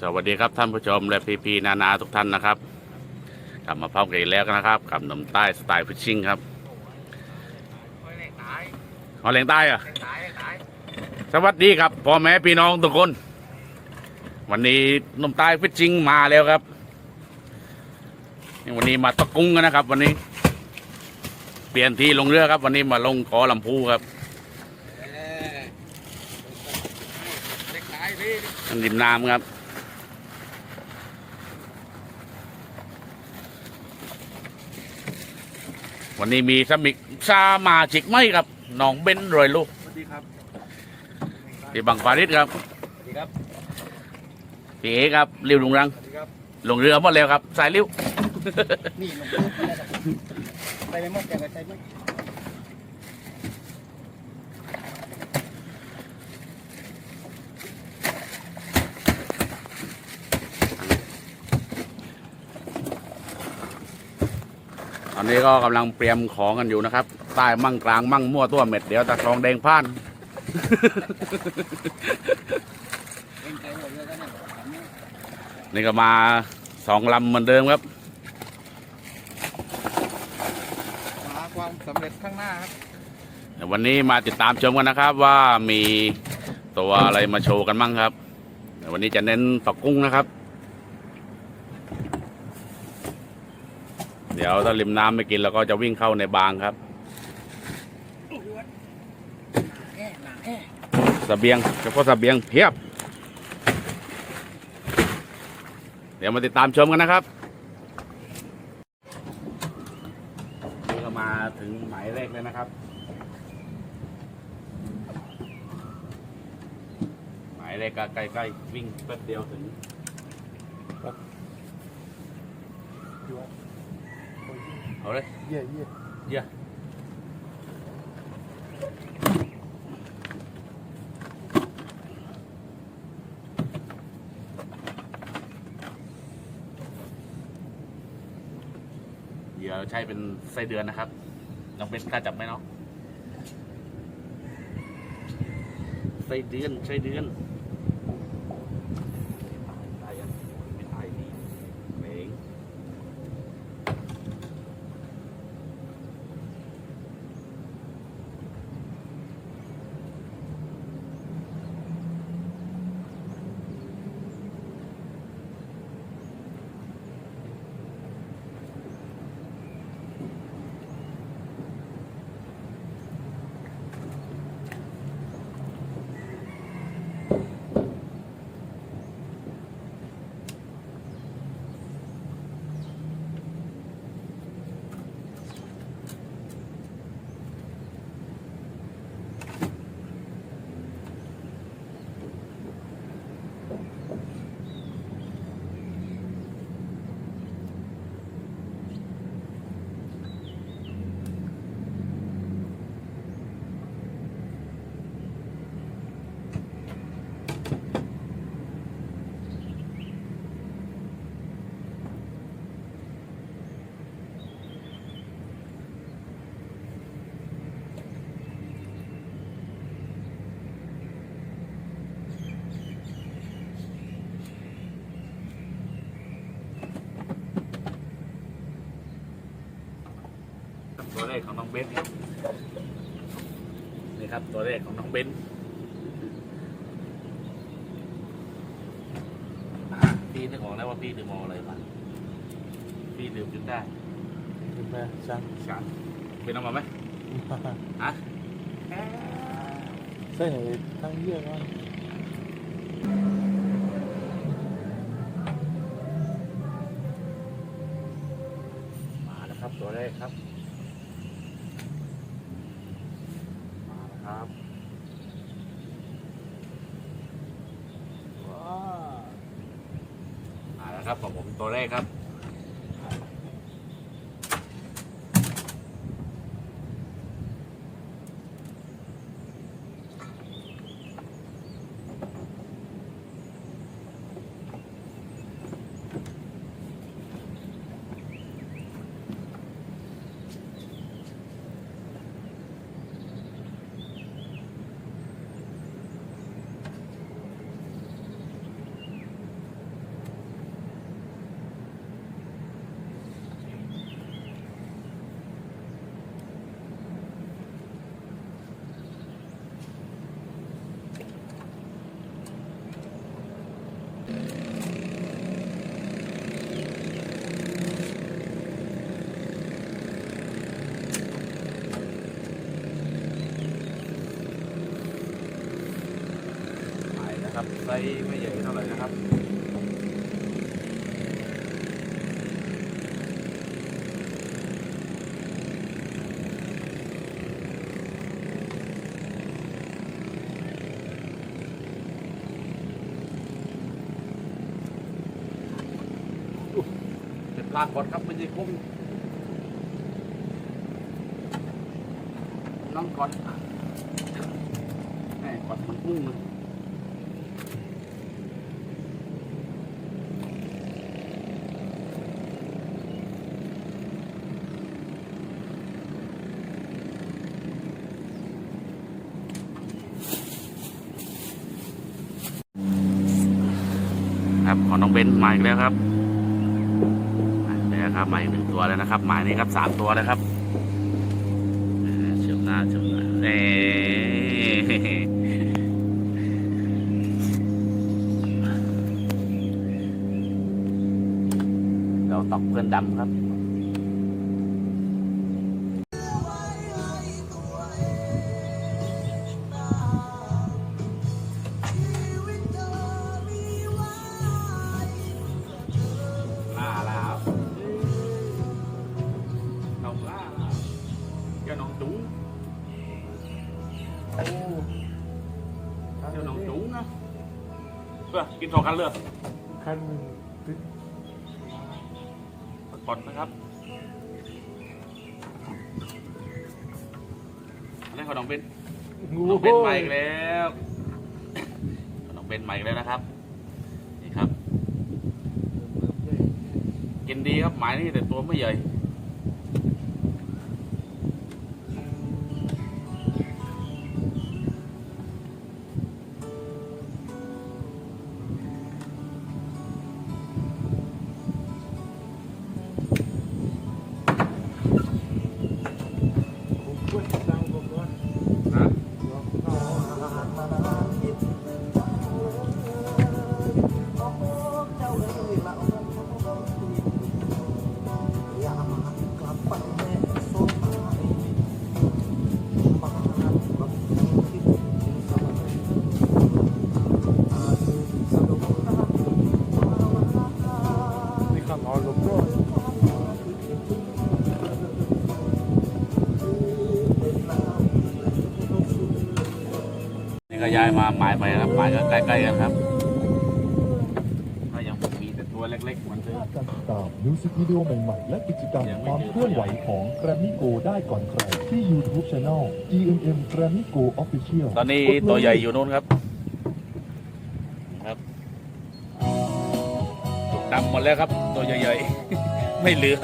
สวัสดีครับท่านผู้ชมและพี่พีนานาทุกท่านนะครับ กลับมาพบกันอีกแล้วนะครับกับหนุ่มใต้สไตล์ฟิชชิ่งครับหอแหลงใต้เหรอะสวัสดีครับพ่อแม่พี่น้องทุกคน วันนี้หนุ่มใต้ฟิชชิ่งมาแล้วครับนี่วันนี้มาตะกุ้งกันนะครับ วันนี้ เปลี่ยนที่ลงเรือครับ วันนี้มาลงขอลำพูครับทางริมน้ำครับ วันนี้มีสมิกซามาชิกไหมครับน้องเบนรอยลูกสวัสดีครับที่บังปาริสครับสวัสดีครับพี่เอครับริวลุงรังสวัสดีครับลงเรือหมดแล้วครับ สายริ้วนี่ลงปุ๊บไปแล้วครับไปไม่หมดแกก็ใจไหม ตอนนี้ก็กำลังเตรียมของกันอยู่นะครับ ใต้มั่งกลางมั่งมั่วตัวเม็ดเดี๋ยวตะทองแดงพ่านเป็นใจหมดเลยกันนะนี่ก็มาสองลำเหมือนเดิมครับหาความสำเร็จข้างหน้าครับเดี๋ยววันนี้มาติดตามชมกันนะครับ ว่ามีตัวอะไรมาโชว์กันบ้างครับเดี๋ยววันนี้จะเน้นตกกุ้งนะครับ เดี๋ยวถ้าริมน้ำไม่กินเราก็จะวิ่งเข้าในบางครับสเบียงเฉพาะสเบียงเพียบ เดี๋ยวมาติดตามชมกันนะครับนี่ก็มาถึงหมายเลขเลยนะครับ หมายเลขก็ใกล้ๆวิ่งแป๊บเดียวถึง เอาเลย เยี่ยเยี่ยเยี่ยเหยื่อใช้เป็นไส้เดือนนะครับน้องเป็นกล้าจับไหมเนาะไส้เดือนไส้เดือน ตัวเลขของน้องเบนครับนี่ครับตัวเลขของน้องเบนอ่าพี่นึกออกแล้วว่าพี่ดื่มอะไรมาพี่ดื่มจนได้ขึ้นไปช่างใช่เป็นน้ำมาไหมฮะใส่ทั้งเยี่ยมันมาแล้วครับตัวเลขครับมาแล้วครับว้าวมา ตัวแรกครับ นะครับไซส์ไม่ใหญ่เท่าไหร่นะครับเป็นปลากดครับไม่ใช่กุ้งน้องกดแม่กดมันกุ้งเลย ครับของน้องเบนซ์มาอีกแล้วครับแล้วครับหมายหนึ่งตัวแล้วนะครับ หมายนี้ครับสามตัวแล้วครับเฉียบหน้าเฉียบหน้าเอ๊ะเราตอกเพื่อนดำครับ นึ่งตึ๊ดกดนะครับเล่นี้ขอน้องเบนงูน้องเบนใหม่อีกแล้วขน้องเบนใหม่อีกแล้วนะครับ นี่ครับ กินดีครับหมายนี่แต่ตัวไม่ใหญ่ นี่ก็ย้ายมาหมายไปนะครับหมายก็ใกล้ๆกันครับก็ยังมีแต่ตัวเล็กๆเหมือนเดิมการติดตามมิวสิกวิดีโอใหม่ๆ และกิจกรรมความเคลื่อนไหวของ Grammy Go ได้ก่อนใคร ที่ YouTube Channel GMM Grammy Go Official ตอนนี้ตัวใหญ่อยู่นู้นครับครับถูกดำหมดแล้วครับ ตัวใหญ่ๆ ไม่เหลือ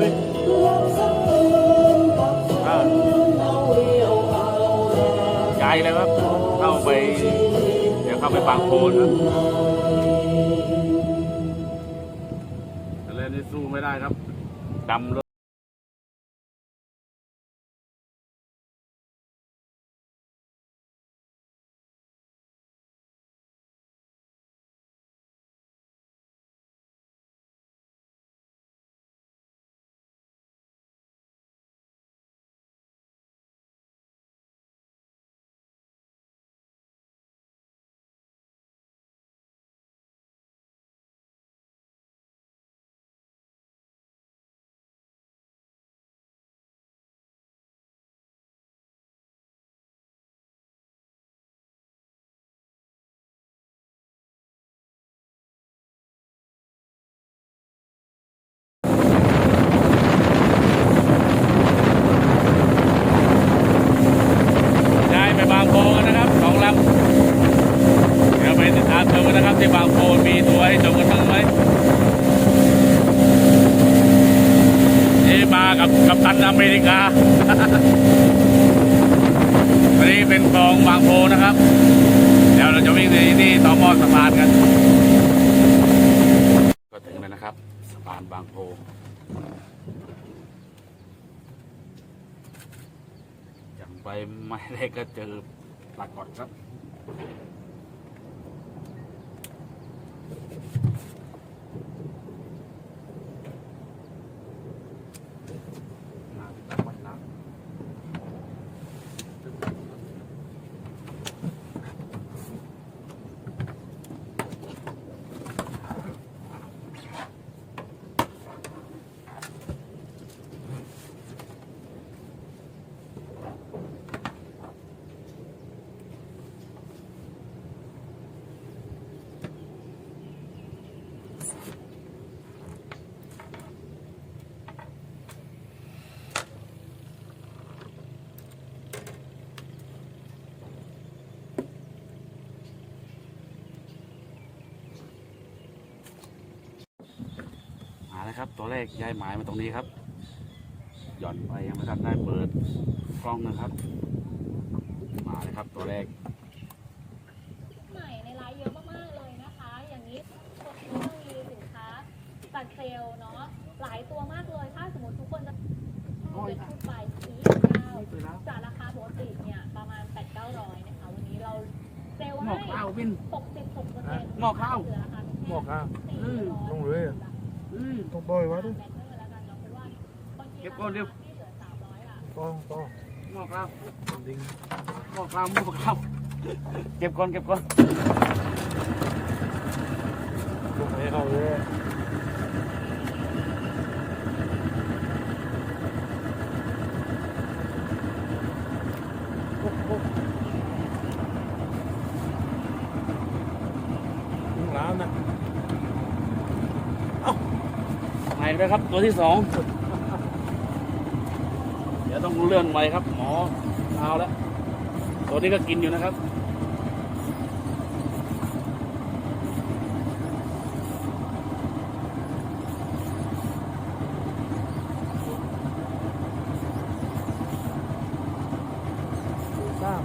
ด กา วันนี้เป็นคลองบางโพนะครับ เดี๋ยวเราจะวิ่งในอดสะพานกัน ก็ถึงแล้วนะครับสะพานบางโพอย่างไปไม่ได้ก็เจอปรากฏครับ มาแล้วครับ ตัวแรกย้ายหมายมาตรงนี้ครับ หย่อนไปยังไม่ทันได้เปิดกล้องนะครับ มาเลยครับตัวแรกใหม่ในไลน์เยอะมากๆเลยนะคะ อย่างนี้ตัวนี้ต้องมีสินค้าตัดเซลล์เนาะหลายตัวมากเลยถ้าสมมติทุกคนจะเป็นชุดไปสีเก้าจากราคาปกติเนี่ยประมาณ8 9 0 0นะคะวันนี้เราเซลล์หมให้อกข้าววิน66เปอร์เซ็นต์หม้อข้าวเหลือราคาแค่หม้อข้าวสี่ร้อยลงเลยอะอืม ต้องปล่อยวะดิแบตเตอร์แล้วกันเนาะเพราะว่าบางทีเก็บก่อนเร็วที่เหลือ300อะต้องต้องหมอกข้าวดิ้งหมอกข้าวหมอกข้าวเก็บก่อนเก็บก่อนลงให้เขาเลย ถึงร้านนะ หายไปครับ ตัวที่สองเดี๋ยวต้องเลื่อนไว้ครับ หมอเอาแล้วตัวนี้ก็กินอยู่นะครับสาม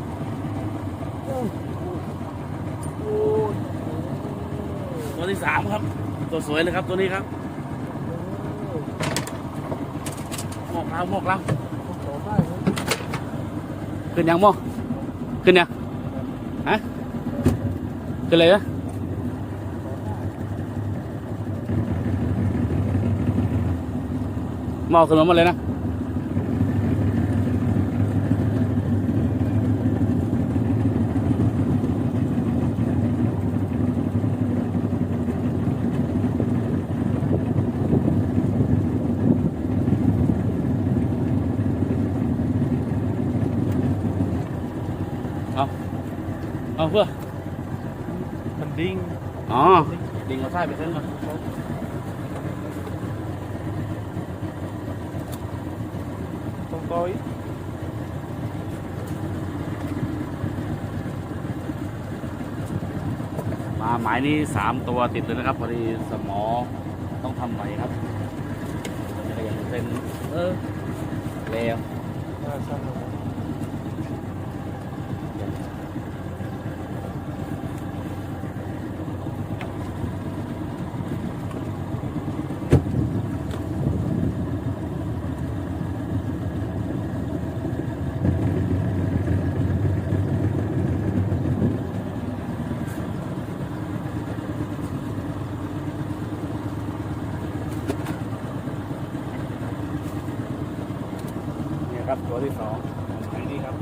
ตัวที่สามครับ ตัวสวยเลยครับตัวนี้ครับ หมอาหมกเราขึ้นยังหมอขึ้นยังฮะขึ้นเลยนะหมอขึ้นมาหมดเลยนะ เอาเพื่อมันดิ้งอ๋อดิ่งเอาท้ายไปเส้นก่อนต้องต่อยมาหมายนี้สามตัวติดเลยนะครับพอดีสมอต้องทำใหม่ครับจะอย่างเส้นเออแล้ว อ่าช่างมัน เนี่ยครับตัวที่สองของหมายนี้ครับ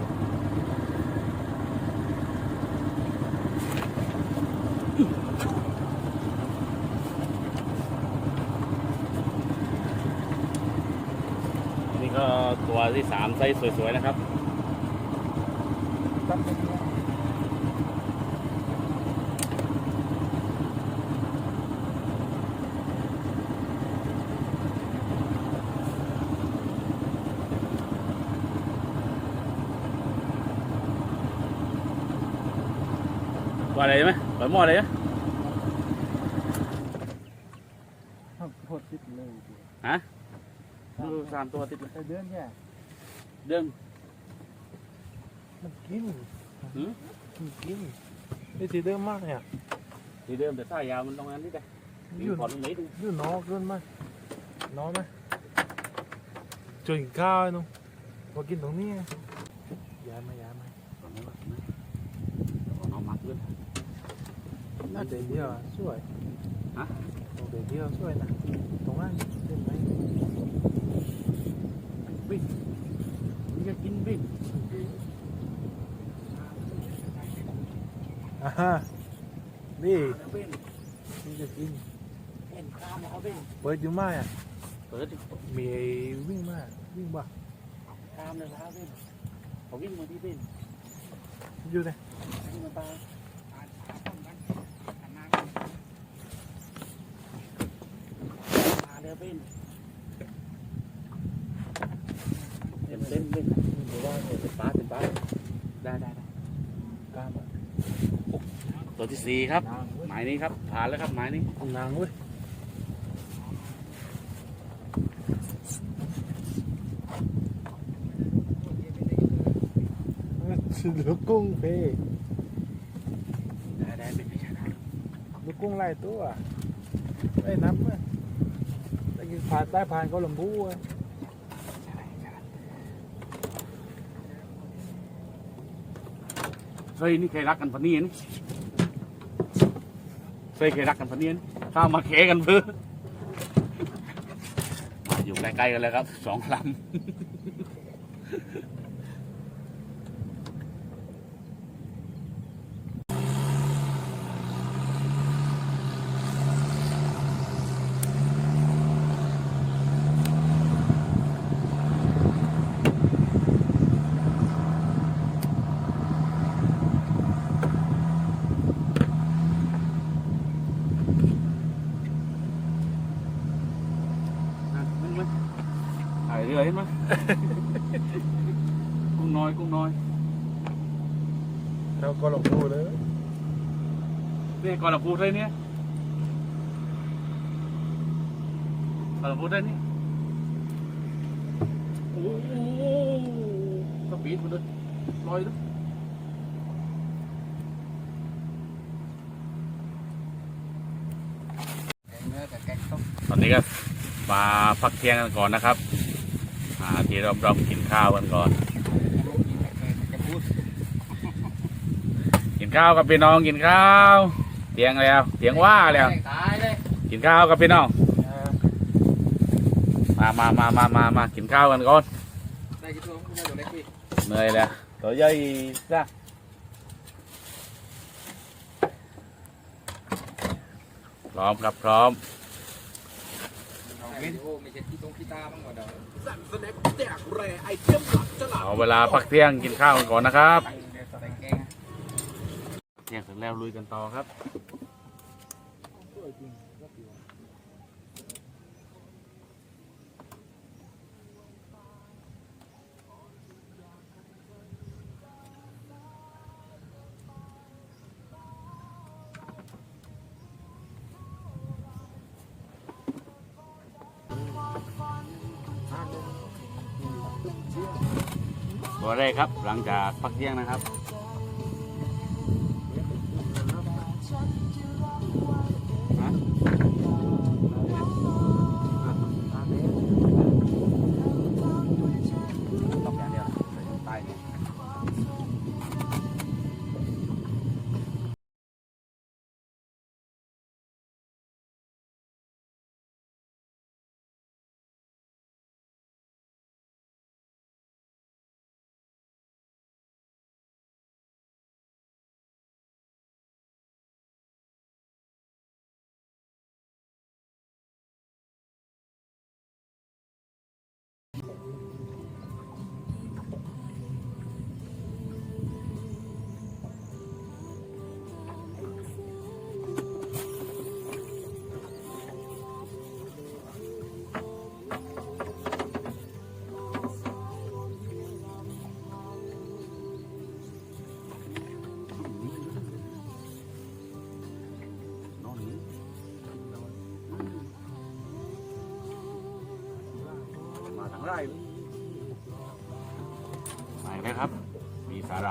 นี่ก็ตัวที่สามไซส์สวยๆนะครับตั้งเป็นเนี่ยว่าอะไรไหมเปิดหม้ออะไรไหมโคตรติดเลยฮะดูสามตัวติดเลยไอเดือนแค่เดินมันกินหืมมันกินไอสีเดิมมากเนี่ยที่เดิมแต่ท่ายาวมันตรงนั้นนี่แหละมีอยู่ผ่อนตรงไหนดูอยู่นอกขึ้นมาน้อยไหมจนข้าวไอ้หนุ่มมากินตรงนี้ไงย้ายมาย้ายมาตรงนี้วะเอาน้องมักด้วยน่าเดียวอะสวยฮะ ตรงเดียวสวยนะตรงนั้นเห็นไหม มึงจะกินบิ๊ก อ่าฮะ นี่เอาเป็นนี่จะกินเป็นข้ามเอาเป็นเปิดอยู่ไหมอะเปิดดิมีไอ้วิ่งมาวิ่งบ่ข้ามเลยครับเป็นเขาวิ่งมาที่เป็นอยู่ไหนวิ่งมาตายมาเดี๋ยวเป็นเต็มเต็มเป็นหรือว่าเป็นป้าเป็นป้าได้ได้ได้ กล้ามอะ ตัว ที่สี่ครับนางเว้ยหมายนี้ครับ ผ่านแล้วครับหมายนี้นางเว้ยลูกกุ้งเพ่ได้ได้เป็นไม่ใช่ได้ลูกกุ้งไล่ตัวไอ้น้ำอะได้กินผ่านใต้ผ่านเขาลำพูอะเฮ้ยนี่เคยรักกันปะเนี่ยนี่ เคยเครักกันพะเนียนี่ข้าวมาเคกันเพื่อมาอยู่ใกล้ๆกันเลยครับสองลำนะเห็นไหมถ่ายเรือเห็นไหม กุ้งน้อยกุ้งน้อย เราก็ลำพูเลย นี่ก่อนเราพูดได้เนี่ยก่อนเราพูดได้นี่โอ้โหสปีดมันเลยลอยด้วยตอนนี้ก็มาพักเที่ยงกันก่อนนะครับหาที่รอบๆกินข้าวกันก่อน กินข้าวกับพี่น้องกินข้าว เตียงแล้วเตียงว่าแล้วตายเลยกินข้าวกับพี่น้องมามามามามามากินข้าวกันก่อนได้กี่ตัวไม่ได้ตัวเล็กพี่เหนื่อยแล้วตัวใหญ่จ้ะพร้อมครับพร้อมไม่ไม่ใช่ที่ตรงที่ตาบ้างหมดเดี๋ยวเอาเวลาพักเที่ยงกินข้าวกันก่อนนะครับ เดี๋ยวใส่แกง เที่ยงเสร็จแล้วลุยกันต่อครับ ตัวแรกครับ หลังจากพักเที่ยงนะครับ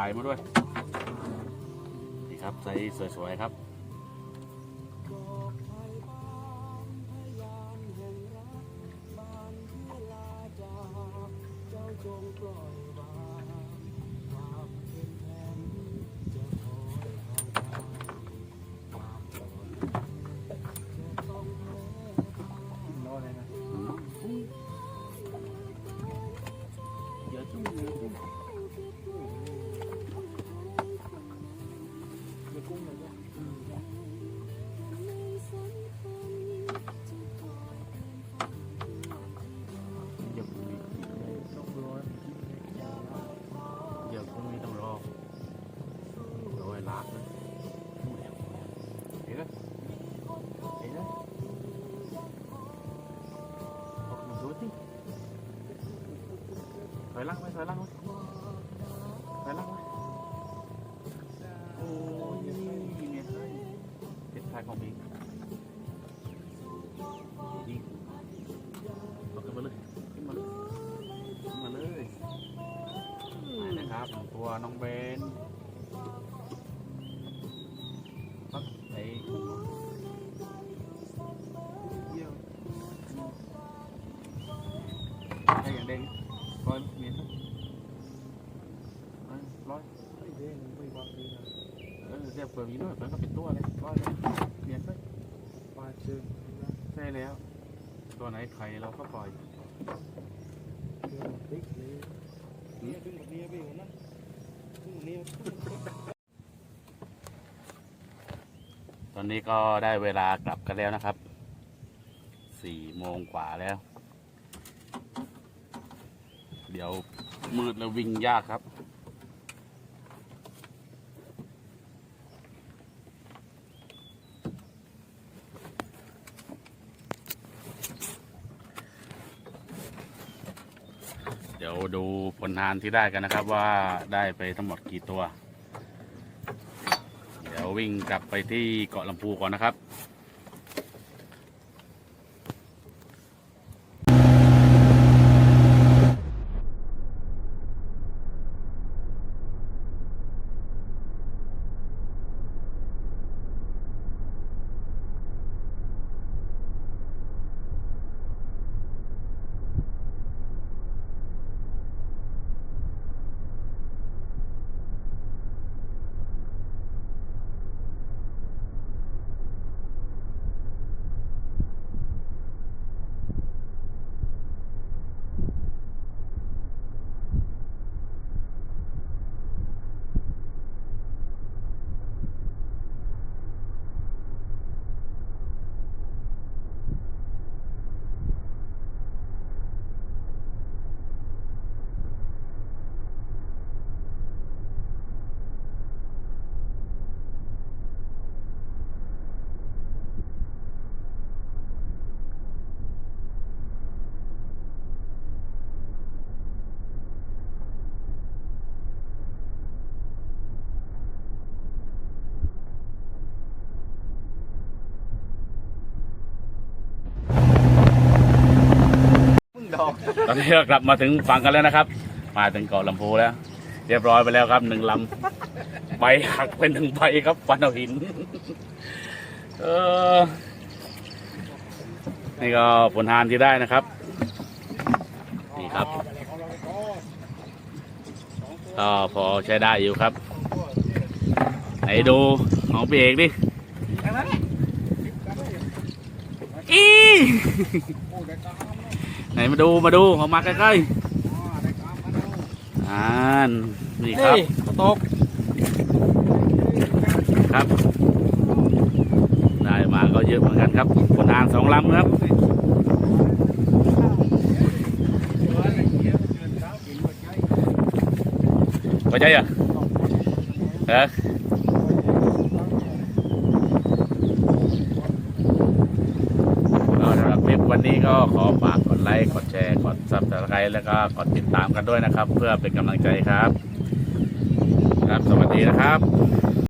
ายมาด้วย นี่ครับใส่สวยๆครับ ล่างไปถอยล่างไป เออเรียกเปิดมีด้วยเปิดก็เป็นตัวเลยร้อยเลยเมียนไปปลาเชิงนะใช่แล้ว ตัวไหนไข่เราก็ปล่อยเดี๋ยวติ๊กเลยตอนนี้ก็ได้เวลากลับกันแล้วนะครับสี่โมงกว่าแล้ว เดี๋ยวมืดแล้ววิ่งยากครับ ดูผลทานที่ได้กันนะครับว่าได้ไปทั้งหมดกี่ตัว เดี๋ยววิ่งกลับไปที่เกาะลำพูก่อนนะครับ ดอกตอนนี้ก็กลับมาถึงฝั่งกันแล้วนะครับ มาถึงเกาะลำพูแล้ว เรียบร้อยไปแล้วครับหนึ่งลำใบหักเป็นหนึ่งใบครับฟันเอาหิน เออนี่ก็ผลงานที่ได้นะครับนี่ครับก็พอใช้ได้อยู่ครับ ไหนดูของพี่เอกดิอี ไหนมาดูมาดูเอามาใกล้ๆอ่านนี่ครับตกครับ ได้มาก็เยอะเหมือนกันครับผลงานสองลำครับเข้าใจเหรอเออก็สำหรับคลิปวันนี้ก็ขอฝากกด ไลค์ กดแชร์ กด s u b สไ r i b ์แล้วก็กดติดตามกันด้วยนะครับ เพื่อเป็นกำลังใจครับ ครับ สวัสดีนะครับ